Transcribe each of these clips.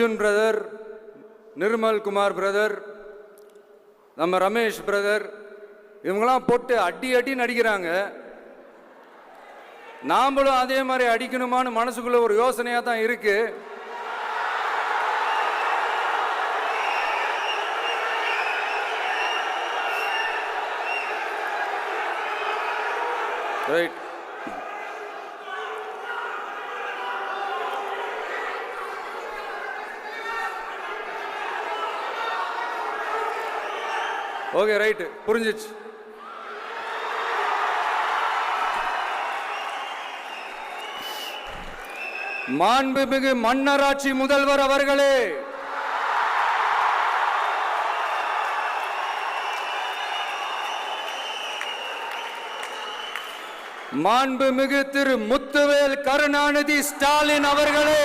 Arjun brother Nirmal Kumar brother நம்ம Ramesh brother இவங்களாம் போட்டு அடி அடி நடிக்கிறாங்க. நாமளும் அதே மாதிரி அடிக்கணுமான்னு மனசுக்குள்ள ஒரு யோசனையாக தான் இருக்கு. ரைட் ஓகே ரைட்டு புரிஞ்சிச்சு. மாண்புமிகு மன்னராட்சி முதல்வர் அவர்களே. மாண்புமிகு திரு முத்துவேல் கருணாநிதி ஸ்டாலின் அவர்களே.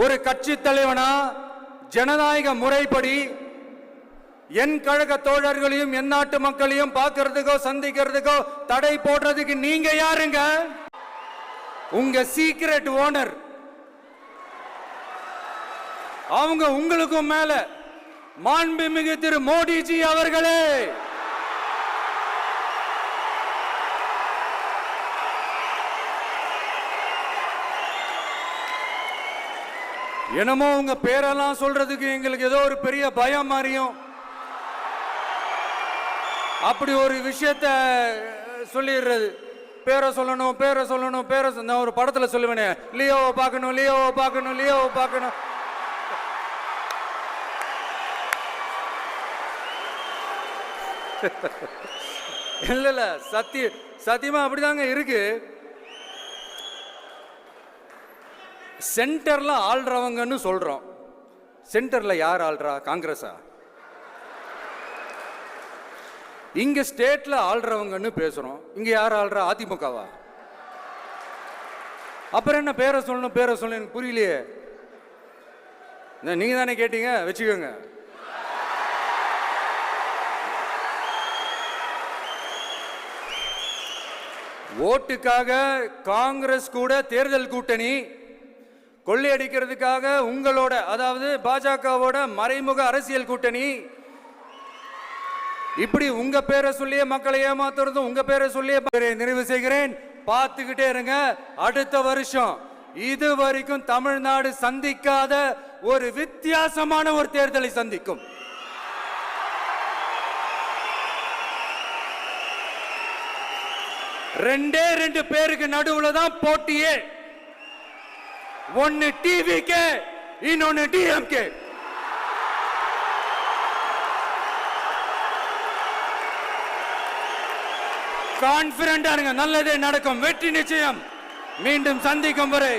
ஒரு கட்சி தலைவனா ஜனநாயக முறைப்படி என் கழக தோழர்களையும் என் நாட்டு மக்களையும் பார்க்கறதுக்கோ சந்திக்கிறதுக்கோ தடை போடுறதுக்கு நீங்க யாருங்க? உங்க சீக்ரெட் ஓனர் அவங்க உங்களுக்கும் மேல. மாண்புமிகு திரு மோடிஜி அவர்களே. என்னமோ உங்க பேரெல்லாம் சொல்றதுக்கு எங்களுக்கு ஏதோ ஒரு பெரிய பயம் மாதிரியும். அப்படி ஒரு விஷயத்த சொல்லிடுறது. பேரை சொல்லணும் பேரை சொல்லணும் பேரை நான் ஒரு படத்துல சொல்லுவேனே. லியோவை பார்க்கணும் லியோவை பார்க்கணும் லியோவை பார்க்கணும். இல்லை இல்லை சத்திய சத்தியமா அப்படிதாங்க இருக்கு. சென்டர்ல ஆள்றவங்கன்னு சொல்றோம். சென்டர்ல யார் ஆள்றா? காங்கிரஸா? இங்க ஸ்டேட்ல ஆள்றவங்கன்னு பேசுறோம். இங்க யார் ஆள்றா? அதிமுகவா? அப்புறம் என்ன பேரை சொல்லணும் பேரை சொல்லணும் எனக்கு புரியலையே. நீங்கள் நீங்க தானே கேட்டீங்க? வச்சுக்கோங்க. ஓட்டுக்காக காங்கிரஸ் கூட தேர்தல் கூட்டணி கொள்ளையடிக்கிறதுக்காக உங்களோட அதாவது பாஜகவோட மறைமுக அரசியல் கூட்டணி. இப்படி உங்க பேரை சொல்லியே மக்களை ஏமாத்துறதும் உங்க பேரை சொல்லியே நிறைவு செய்கிறேன். பார்த்துக்கிட்டே இருங்க. அடுத்த வருஷம் இது வரைக்கும் தமிழ்நாடு சந்திக்காத ஒரு வித்தியாசமான ஒரு தேர்தலை சந்திக்கும். ரெண்டே ரெண்டு பேருக்கு நடுவுல தான் போட்டியே. ஒன்னு டிவி கே இன்னொன்னு டிஎம்கே கான்பிடண்டா இருங்க நல்லதே நடக்கும் வெற்றி நிச்சயம். மீண்டும் சந்திக்கும் வரை.